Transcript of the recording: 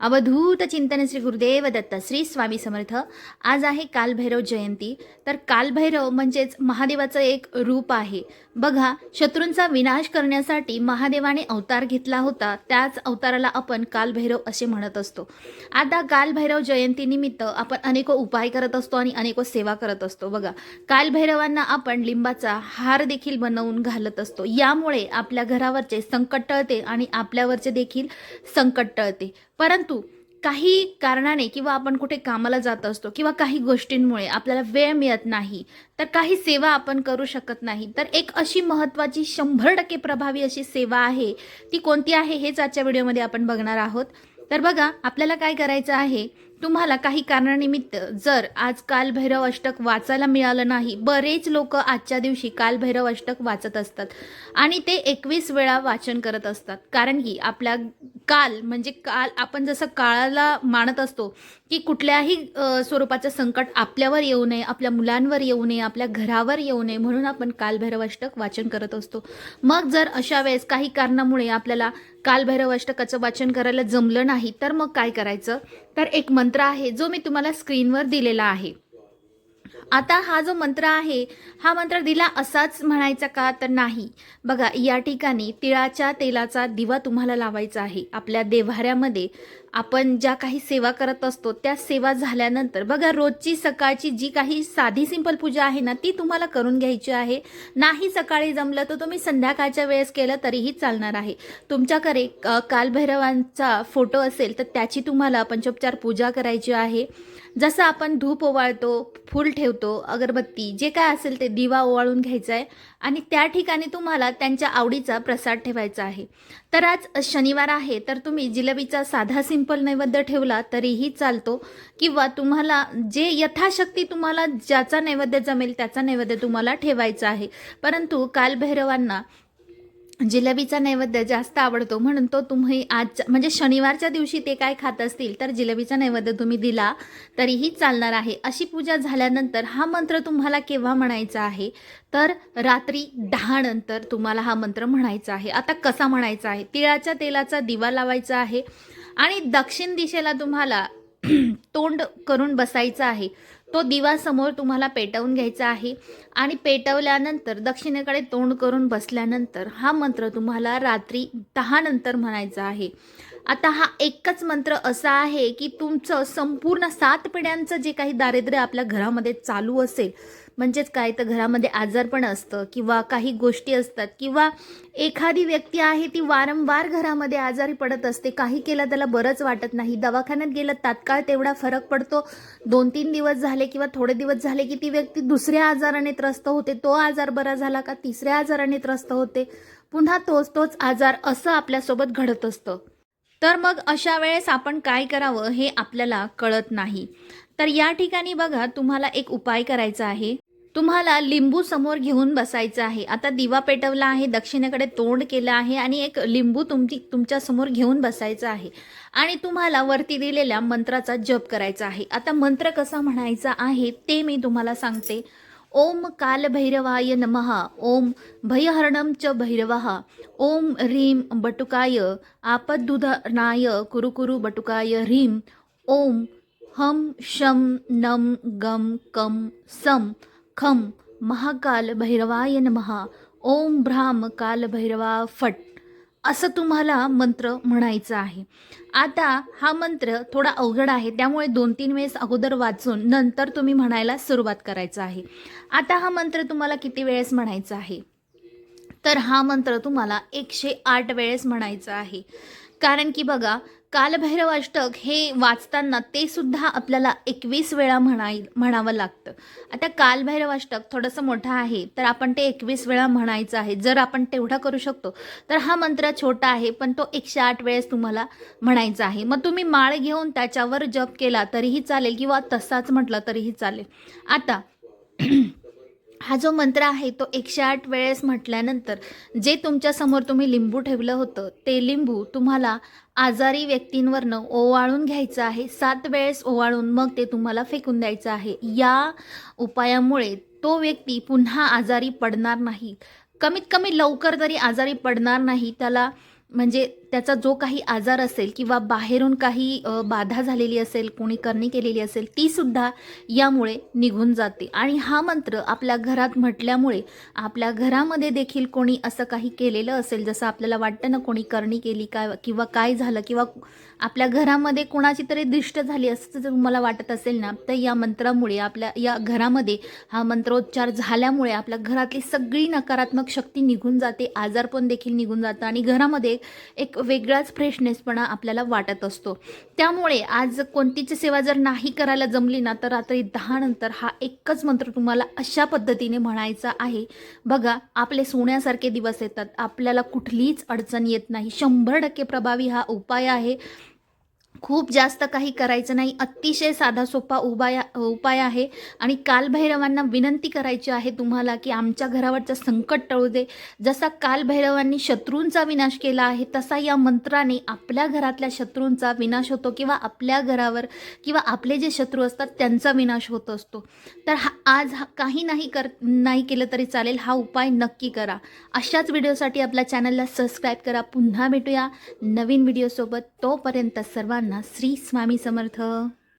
अवधूत चिंतन श्री गुरुदेव दत्त श्री स्वामी समर्थ. आज आहे कालभैरव जयंती. तर कालभैरव म्हणजेच महादेवाचं एक रूप आहे. बघा शत्रूंचा विनाश करण्यासाठी महादेवाने अवतार घेतला होता. त्याच अवताराला आपण कालभैरव असे म्हणत असतो. आता कालभैरव जयंतीनिमित्त आपण अनेक उपाय करत असतो आणि अनेक सेवा करत असतो. बघा कालभैरवांना आपण लिंबाचा हार देखील बनवून घालत असतो. यामुळे आपल्या घरावरचे संकट टळते आणि आपल्यावरचे देखील संकट टळते. परंतु काही कारणाने किंवा आपण कुठे कामाला जात असतो किंवा काही गोष्टींमुळे आपल्याला वेळ मिळत नाही तर काही सेवा आपण करू शकत नाही. तर एक अशी महत्त्वाची शंभर टक्के प्रभावी अशी सेवा आहे ती कोणती आहे हेच आजच्या व्हिडिओमध्ये आपण बघणार आहोत. तर बघा आपल्याला काय करायचं आहे? तुम्हाला काही कारणानिमित्त जर आज कालभैरव अष्टक वाचायला मिळालं नाही बरेच लोक आजच्या दिवशी कालभैरव अष्टक वाचत असतात आणि ते एकवीस वेळा वाचन करत असतात. कारण की आपल्या काल म्हणजे काल आपण जसं काळाला मानत असतो की कुठल्याही स्वरूपाचं संकट आपल्यावर येऊ नये आपल्या मुलांवर येऊ नये आपल्या घरावर येऊ नये म्हणून आपण कालभैरव अष्टक वाचन करत असतो. मग जर अशा वेळेस काही कारणामुळे आपल्याला कालभैरव अष्टकाचं वाचन करायला जमलं नाही तर मग काय करायचं? तर एक मंत्र आहे जो मी तुम्हाला स्क्रीनवर दिलेला आहे. आता हा जो मंत्र आहे हा मंत्र दिला असाच म्हणायचा का तर नाही. बघा या ठिकाणी तिळाच्या तेलाचा दिवा तुम्हाला लावायचा आहे. आपल्या देव्हाऱ्यामध्ये आपण ज्या काही सेवा करत असतो त्या सेवा झाल्यानंतर बघा रोजची सकाळची जी काही साधी सिंपल पूजा आहे ना ती तुम्हाला करून घ्यायची आहे. नाही सकाळी जमलं तर तुम्ही संध्याकाळच्या वेळेस केलं तरीही चालणार आहे. तुमच्याकडे कालभैरवांचा फोटो असेल तर त्याची तुम्हाला पंचोपचार पूजा करायची आहे. जसं आपण धूप ओवाळतो फूल ठेवतो अगरबत्ती जे काय असेल ते दिवा ओवाळून घ्यायचा आहे. आणि त्या ठिकाणी तुम्हाला त्यांच्या आवडीचा प्रसाद ठेवायचा आहे. तर आज शनिवार आहे तर तुम्ही जिलेबीचा साधा सिंपल नैवेद्य ठेवला तरीही चालतो. किंवा तुम्हाला जे यथाशक्ती तुम्हाला ज्याचा नैवेद्य जमेल त्याचा नैवेद्य तुम्हाला ठेवायचा आहे. परंतु कालभैरवांना जिलेबीचा नैवेद्य जास्त आवडतो म्हणून तो तुम्ही आज म्हणजे शनिवारच्या दिवशी ते काय खात असतील तर जिलेबीचा नैवेद्य तुम्ही दिला तरीही चालणार आहे. अशी पूजा झाल्यानंतर हा मंत्र तुम्हाला केव्हा म्हणायचा आहे? तर रात्री दहा नंतर तुम्हाला हा मंत्र म्हणायचा आहे. आता कसा म्हणायचा आहे? तिळाच्या तेलाचा दिवा लावायचा आहे आणि दक्षिण दिशेला तुम्हाला तोंड करून बसायचं आहे. तो दिवा समोर तुम्हाला पेटवून घ्यायचा आहे. आणि पेटवल्यानंतर दक्षिणेकडे तोंड करून बसल्यानंतर हा मंत्र तुम्हाला रात्री दहा नंतर म्हणायचा आहे. आता हा एकच मंत्र असा आहे की तुमचं संपूर्ण सात पिढ्यांचं जे काही दारिद्र्य आपल्या घरामध्ये चालू असेल म्हणजेच काय तर घरामध्ये आजारपण असतं किंवा काही गोष्टी असतात किंवा एखादी व्यक्ती आहे ती वारंवार घरामध्ये आजारी पडत असते काही केलं त्याला बरंच वाटत नाही. दवाखान्यात गेलं तात्काळ तेवढा फरक पडतो. दोन तीन दिवस झाले किंवा थोडे दिवस झाले की ती व्यक्ती दुसऱ्या आजाराने त्रस्त होते तो आजार बरा झाला का तिसऱ्या आजाराने त्रस्त होते. पुन्हा तोच तोच आजार असं आपल्यासोबत घडत असतं. तर मग अशा वेळेस आपण काय करावं हे आपल्याला कळत नाही. तर या ठिकाणी बघा तुम्हाला एक उपाय करायचा आहे. तुम्हाला लिंबू समोर घेऊन बसायचं आहे. आता दिवा पेटवला आहे दक्षिणेकडे तोंड केलं आहे आणि एक लिंबू तुमची तुमच्यासमोर घेऊन बसायचं आहे. आणि तुम्हाला वरती दिलेल्या मंत्राचा जप करायचा आहे. आता मंत्र कसा म्हणायचा आहे ते मी तुम्हाला सांगते. ओम कालभैरवाय नमः। ओम भयहरणं च भैरवः। ओम ह्रीं बटुकाय आपद्दुधनाय कुरुकुरु बटुकाय ह्रीं। ओम हम शम नम गम कम सम खम महाकाल भैरवाय नमः। ओम भ्राम कालभैरवा फट। असं तुम्हाला मंत्र म्हणायचं आहे. आता हा मंत्र थोडा अवघड आहे त्यामुळे दोन तीन वेळेस अगोदर वाचून नंतर तुम्ही म्हणायला सुरुवात करायचं आहे. आता हा मंत्र तुम्हाला किती वेळेस म्हणायचा आहे? तर हा मंत्र तुम्हाला एकशे आठ वेळेस म्हणायचा आहे. कारण की बघा कालभैरव अष्टक हे वाचताना ते सुद्धा आपल्याला एकवीस वेळा म्हणाय म्हणावं लागतं. आता कालभैरव अष्टक थोडंसं मोठं आहे तर आपण ते एकवीस वेळा म्हणायचं आहे. जर आपण तेवढा करू शकतो तर हा मंत्र छोटा आहे पण तो एकशे आठ वेळेस तुम्हाला म्हणायचा आहे. मग तुम्ही माळ घेऊन त्याच्यावर जप केला तरीही चालेल किंवा तसाच म्हटलं तरीही चालेल. आता हा जो मंत्र आहे तो एकशे आठ वेळेस म्हटल्यानंतर जे तुमच्यासमोर तुम्ही लिंबू ठेवलं होतं ते लिंबू तुम्हाला आजारी व्यक्तींवरनं ओवाळून घ्यायचं आहे. सात वेळेस ओवाळून मग ते तुम्हाला फेकून द्यायचं आहे. या उपायामुळे तो व्यक्ती पुन्हा आजारी पडणार नाही. कमीत कमी लवकर तरी आजारी पडणार नाही त्याला म्हणजे त्याचा जो काही आजार असेल किंवा बाहेरून काही बाधा झालेली असेल कोणी करणी केलेली असेल ती सुद्धा यामुळे निघून जाते. आणि हा मंत्र आपल्या घरात म्हटल्यामुळे आपल्या घरामध्ये देखील कोणी असं काही केलेलं असेल जसं आपल्याला वाटतं ना कोणी करणी केली काय किंवा काय झालं किंवा आपल्या घरामध्ये कोणाची तरी दिष्ट झाली असं जर तुम्हाला वाटत असेल ना तर या मंत्रामुळे आपल्या या घरामध्ये हा मंत्रोच्चार झाल्यामुळे आपल्या घरातली सगळी नकारात्मक शक्ती निघून जाते आजारपण देखील निघून जातं आणि घरामध्ये एक वेगळाच फ्रेशनेसपणा आपल्याला वाटत असतो. त्यामुळे आज कोणतीच सेवा जर नाही करायला जमली ना तर रात्री दहा नंतर हा एकच मंत्र तुम्हाला अशा पद्धतीने म्हणायचा आहे. बघा आपले सोन्यासारखे दिवस येतात. आपल्याला कुठलीच अडचण येत नाही. शंभर टक्के प्रभावी हा उपाय आहे. खूप जास्त काही करायचं नाही. अतिशय साधा सोपा उपाय उपाय आहे. आणि कालभैरवांना विनंती करायची आहे तुम्हाला की आमच्या घरावरचं संकट टळू दे. जसा कालभैरवांनी शत्रूंचा विनाश केला आहे तसा या मंत्राने आपल्या घरातल्या शत्रूंचा विनाश होतो किंवा आपल्या घरावर किंवा आपले जे शत्रू असतात त्यांचा विनाश होत असतो. तर हा आज हा काही नाही कर नाही केलं तरी चालेल. हा उपाय नक्की करा. अशाच व्हिडिओसाठी आपल्या चॅनलला सबस्क्राईब करा. पुन्हा भेटूया नवीन व्हिडिओसोबत. तोपर्यंत सर्वांना सर्वांना श्री स्वामी समर्थ.